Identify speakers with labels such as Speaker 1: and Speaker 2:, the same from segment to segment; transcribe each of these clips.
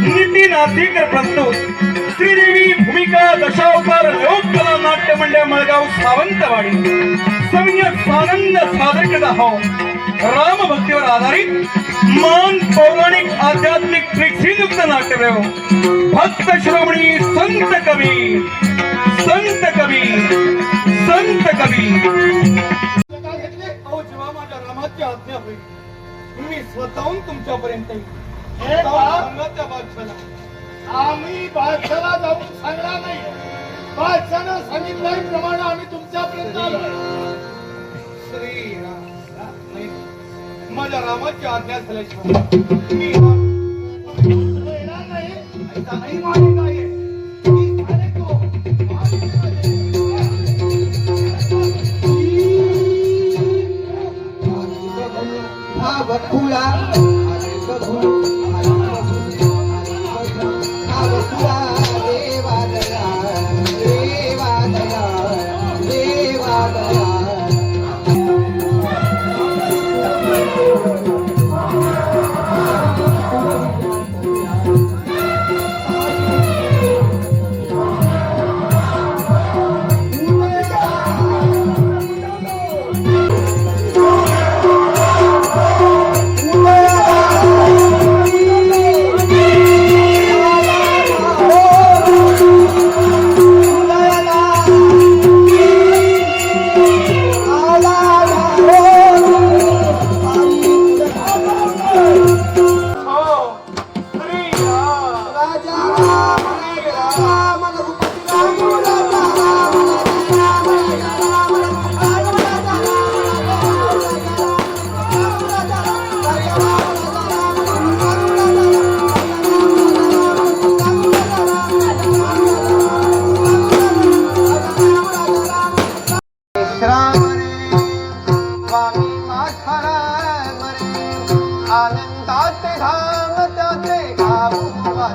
Speaker 1: नीती नाथिकर प्रस्तुत. श्रीदेवी भूमिका दशावतार लोककला नाट्य मंडळ मळगाव सावंतवाडी. सौम्य सानंद सादर करत आहोत राम भक्तीवर आधारित मान पौराणिक आध्यात्मिक प्रेक्षीयुक्त नाट्यप्रयोग. भक्त श्रोमणी संत कवी. संत कवी. संत कवी.
Speaker 2: घेतले अहो जेव्हा माझ्या रामाची आज्ञा होईल मी स्वतःहून तुमच्यापर्यंत
Speaker 3: आम्ही बादशाला जाऊन सांगणार नाही बादशानं सांगितल्याप्रमाणे आम्ही तुमच्यापर्यंत आलो
Speaker 2: श्रीराम माझ्या रामाची आज्ञा झाल्याशिवाय मी येणार
Speaker 3: येणार नाही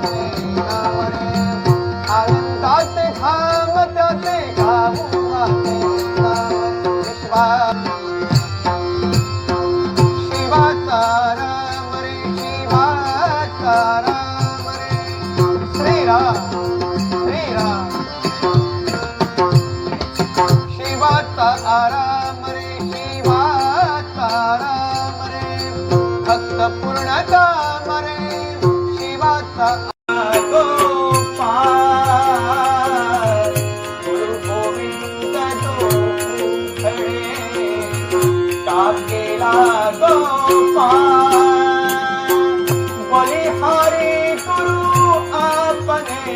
Speaker 4: गाऊ वाचे धाम त्याचे गाऊ विश्वा केला गोपाल बोले हरे गुरु आपने